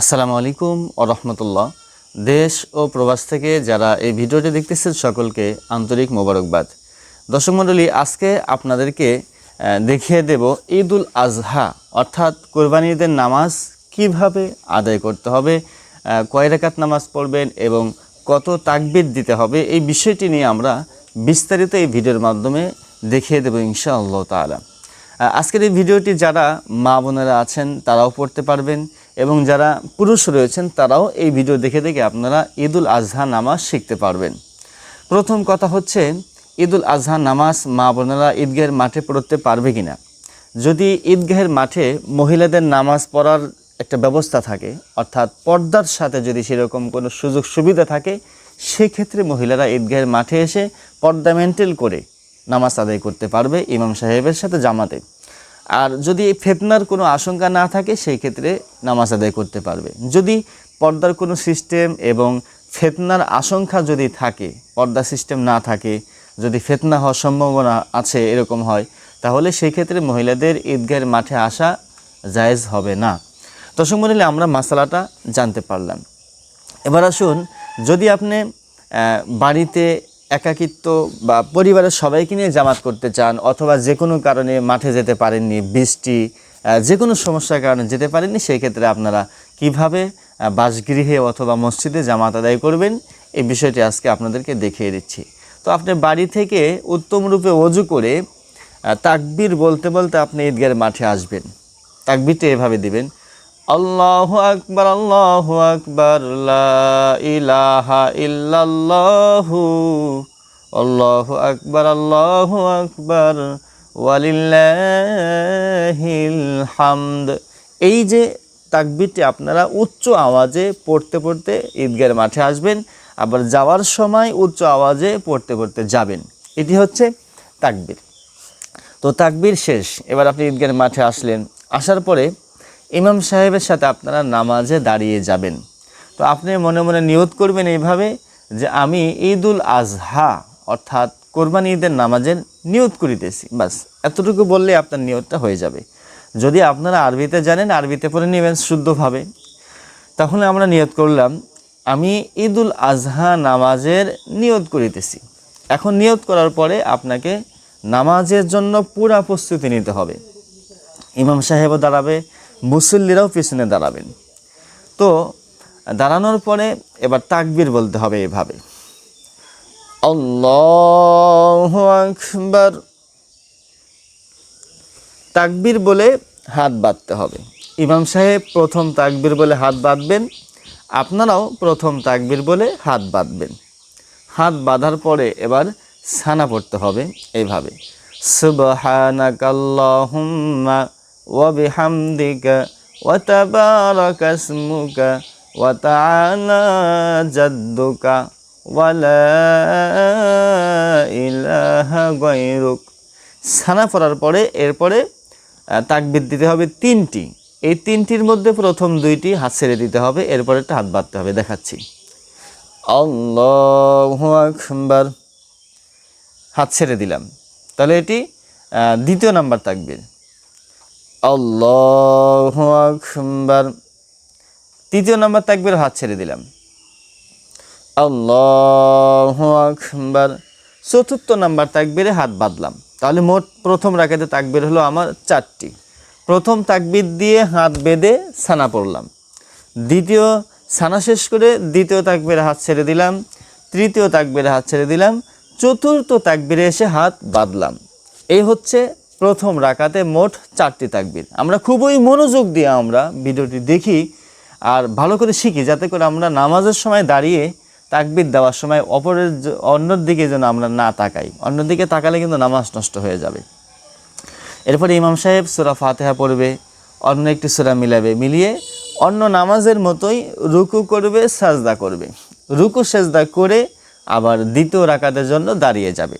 আসসালামু আলাইকুম ও রহমতুল্লাহ। দেশ ও প্রবাস থেকে যারা এই ভিডিওটি দেখতেছেন সকলকে আন্তরিক মোবারকবাদ। দর্শক মণ্ডলী আজকে আপনাদেরকে দেখিয়ে দেব ঈদ উল আজহা অর্থাৎ কোরবানি ঈদের নামাজ কীভাবে আদায় করতে হবে কয় রাকাত নামাজ পড়বেন এবং কত তাকবির দিতে হবে এই বিষয়টি নিয়ে আমরা বিস্তারিত এই ভিডিওর মাধ্যমে দেখিয়ে দেব ইনশাআল্লাহ আহ, আজকের এই ভিডিওটি যারা মা বোনেরা আছেন তারাও পড়তে পারবেন। এবং যারা পুরুষ রয়েছেন তারাও এই ভিডিও দেখে দেখে আপনারা ঈদুল আজহা নামাজ শিখতে পারবেন। প্রথম কথা হচ্ছে, ঈদুল আজহা নামাজ মা বোনেরা ঈদগাহের মাঠে পড়তে পারবে কিনা? যদি ঈদগাহের মাঠে মহিলাদের নামাজ পড়ার একটা ব্যবস্থা থাকে, অর্থাৎ পর্দার সাথে যদি সেরকম কোনো সুযোগ সুবিধা থাকে, সেক্ষেত্রে মহিলারা ঈদগাহের মাঠে এসে পর্দা মেন্টেল করে নামাজ আদায় করতে পারবে ইমাম সাহেবের সাথে জামাতে। আর যদি এই ফেতনার কোনো আশঙ্কা না থাকে, সেই ক্ষেত্রে নামাজ আদায় করতে পারবে। যদি পর্দার কোনো সিস্টেম এবং ফেতনার আশঙ্কা যদি থাকে, পর্দা সিস্টেম না থাকে, যদি ফেতনা হওয়ার সম্ভাবনা আছে এরকম হয়, তাহলে সেই ক্ষেত্রে মহিলাদের ঈদগাহের মাঠে আসা জায়েজ হবে না। দর্শক মন্ডলী আমরা মাসালাটা জানতে পারলাম। এবার আসুন, যদি আপনি বাড়িতে একাকিত্ব বা পরিবারের সবাইকে নিয়ে জামাত করতে চান অথবা যে কোনো কারণে মাঠে যেতে পারেননি, বৃষ্টি যে কোনো সমস্যার কারণে যেতে পারেননি, সেই ক্ষেত্রে আপনারা কীভাবে বাসগৃহে অথবা মসজিদে জামাত আদায় করবেন, এই বিষয়টি আজকে আপনাদেরকে দেখিয়ে দিচ্ছি। তো আপনি বাড়ি থেকে উত্তম রূপে অজু করে তাকবির বলতে বলতে আপনি ঈদগাহের মাঠে আসবেন। তাকবীরটা এভাবে দিবেন আল্লাহ আকবার আল্লাহ আকবার ইলাহা ইল্লাল্লাহু, আল্লাহু আকবার আল্লাহু আকবার হামদ। এই যে তাকবীরটি আপনারা উচ্চ আওয়াজে পড়তে পড়তে ঈদগাহের মাঠে আসবেন, আবার যাওয়ার সময় উচ্চ আওয়াজে পড়তে পড়তে যাবেন। এটি হচ্ছে তাকবীর। তো তাকবির শেষ। এবার আপনি ঈদগাহের মাঠে আসলেন। আসার পরে ইমাম সাহেবের সাথে আপনারা নামাজে দাঁড়িয়ে যাবেন। তো আপনি মনে মনে নিয়ত করবেন এইভাবে যে আমি ঈদুল আজহা অর্থাৎ কোরবানি ঈদের নামাজের নিয়ত করিতেছি। বাস, এতটুকু বললে আপনার নিয়তটা হয়ে যাবে। যদি আপনারা আরবিতে জানেন, আরবিতে পড়ে নেবেন শুদ্ধভাবে। তাহলে আমরা নিয়ত করলাম, আমি ঈদুল আজহা নামাজের নিয়ত করিতেছি। এখন নিয়ত করার পরে আপনাকে নামাজের জন্য পুরা প্রস্তুতি নিতে হবে। ইমাম সাহেবও দাঁড়াবে মুসল্লিরাও পিছনে দাঁড়াবেন। তো দাঁড়ানোর পরে এবার তাকবির বলতে হবে এভাবে। আল্লাহ আকবার। তাকবীর বলে হাত বাঁধতে হবে। ইমাম সাহেব প্রথম তাকবির বলে হাত বাঁধবেন, আপনারাও প্রথম তাকবির বলে হাত বাঁধবেন। হাত বাঁধার পরে এবার সানা পড়তে হবে এইভাবে সুবহানাকাল্লাহুম্মা। তাবারাকা ইসমুকা ওয়া তাআলা জাদ্দুকা ওয়া ইলাহা গায়রুক সানা পড়ার পরে এরপরে তাকবির দিতে হবে তিনটি। এই তিনটির মধ্যে প্রথম দুইটি হাত ছেড়ে দিতে হবে এরপরে একটা হাত বাঁধতে হবে। দেখাচ্ছি। আল্লাহু আকবার। হাত ছেড়ে দিলাম। তাহলে এটি দ্বিতীয় নাম্বার তাকবীর। আল্লাহু আকবার। তৃতীয় নাম্বার তাকবীর হাত ছেড়ে দিলাম। আল্লাহু আকবার। চতুর্থ নাম্বার তাকবীরে হাত বাঁধলাম। তাহলে মোট প্রথম রাখাতে তাকবীর হলো আমার চারটি। প্রথম তাকবীর দিয়ে হাত বেঁধে সানা পড়লাম। দ্বিতীয় সানা শেষ করে দ্বিতীয় তাকবীরে হাত ছেড়ে দিলাম। তৃতীয় তাকবীরে হাত ছেড়ে দিলাম। চতুর্থ তাকবীরে এসে হাত বাঁধলাম। এই হচ্ছে প্রথম রাকাতে মোট চারটি তাকবীর। আমরা খুবই মনোযোগ দিয়ে আমরা ভিডিওটি দেখি আর ভালো করে শিখি, যাতে করে আমরা নামাজের সময় দাঁড়িয়ে তাকবির দেওয়ার সময় অপরের অন্যর দিকে যেন আমরা না তাকাই। অন্যদিকে তাকালে কিন্তু নামাজ নষ্ট হয়ে যাবে। এরপরে ইমাম সাহেব সুরা ফাতেহা পড়বে, অন্য একটি সুরা মিলাবে, মিলিয়ে অন্য নামাজের মতোই রুকু করবে, সাজদা করবে। রুকু, সেজদা করে আবার দ্বিতীয় রাকাতের জন্য দাঁড়িয়ে যাবে।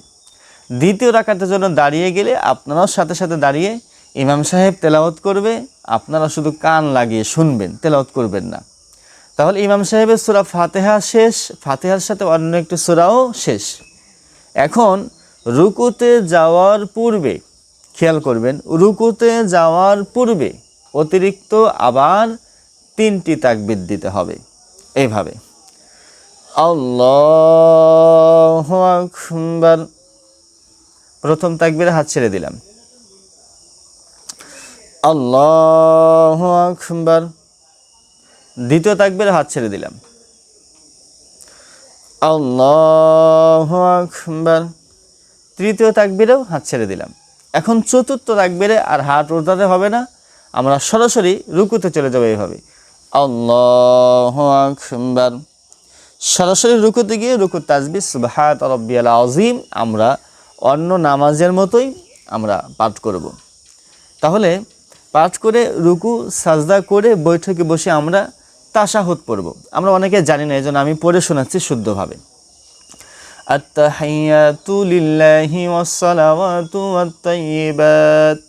দ্বিতীয় রাকাতের জন্য দাঁড়িয়ে গেলে আপনারাও সাথে সাথে দাঁড়িয়ে ইমাম সাহেব তেলাওয়াত করবে, আপনারা শুধু কান লাগিয়ে শুনবেন, তেলাওয়াত করবেন না। তাহলে ইমাম সাহেবের সুরা ফাতেহা শেষ, ফাতেহার সাথে অন্য একটি সুরাও শেষ। এখন রুকুতে যাওয়ার পূর্বে, খেয়াল করবেন, রুকুতে যাওয়ার পূর্বে অতিরিক্ত আবার তিনটি তাকবির দিতে হবে। এইভাবে। আল্লাহ আকবার। প্রথম তাকবিরে হাত ছেড়ে দিলাম। আল্লাহ আকবার। দ্বিতীয় তাকবিরে হাত ছেড়ে দিলাম। আল্লাহ আকবার। তৃতীয় তাকবিরেও হাত ছেড়ে দিলাম। এখন চতুর্থ তাকবিরে আর হাত উঠাতে হবে না। আমরা সরাসরি রুকুতে চলে যাব এইভাবে। আল্লাহ আকবার। সরাসরি রুকুতে গিয়ে রুকু তাজবি সুবাহাত রব্বিয়াল আজিম আমরা অন্য নামাজের মতোই আমরা পাঠ করব। তাহলে পাঠ করে রুকু সাজদা করে বৈঠকে বসে আমরা তাশাহুদ পড়ব আমরা অনেকে জানি না এই জন্য আমি পড়ে শোনাচ্ছি শুদ্ধভাবে التحيات لله والصلوات والطيبات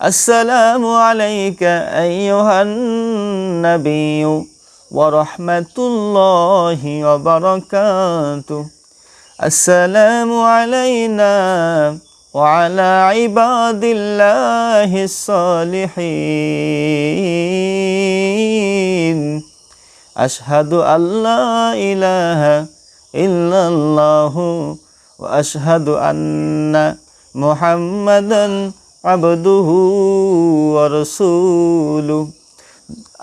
السلام عليك أيها النبي ورحمة الله وبركاته السلام علينا وعلى عباد الله الصالحين أشهد أن لا إله إلا الله وأشهد أن محمدا عبده ورسوله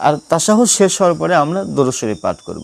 আর তাশাহুদ শেষ হওয়ার পরে আমরা দরুদ শরীফ পাঠ করব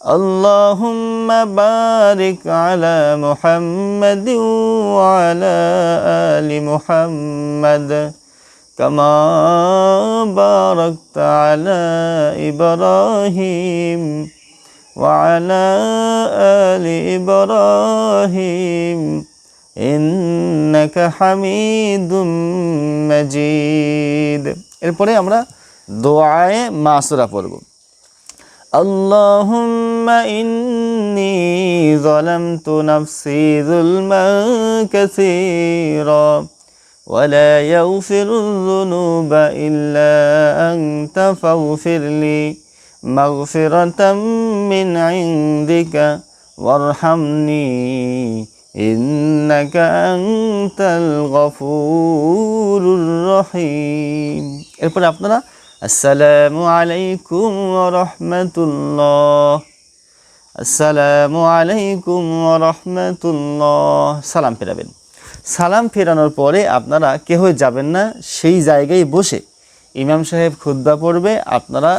اللهم بارك على محمد وعلى آل محمد كما باركت على إبراهيم وعلى آل إبراهيم إنك حميد مجيد এরপরে আমরা দোয়ায়ে মাসুরা পড়ব اللهم إني ظلمت نفسي ظلما كثيرا ولا يغفر الذنوب إلا أنت فاغفر لي مغفرة من عندك وارحمني إنك أنت الغفور الرحيم এরপরে আপনারা আসসালামু আলাইকুম রাহমাতুল্লাহ। আসসালামু আলাইকুম রাহমাতুল্লাহ। সালাম ফেরাবেন। সালাম ফেরানোর পরে আপনারা কেহই যাবেন না, সেই জায়গায় বসে ইমাম সাহেব খুতবা পড়বে, আপনারা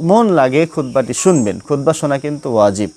মন লাগে খুতবাটি শুনবেন। খুতবা শোনা কিন্তু ওয়াজিব।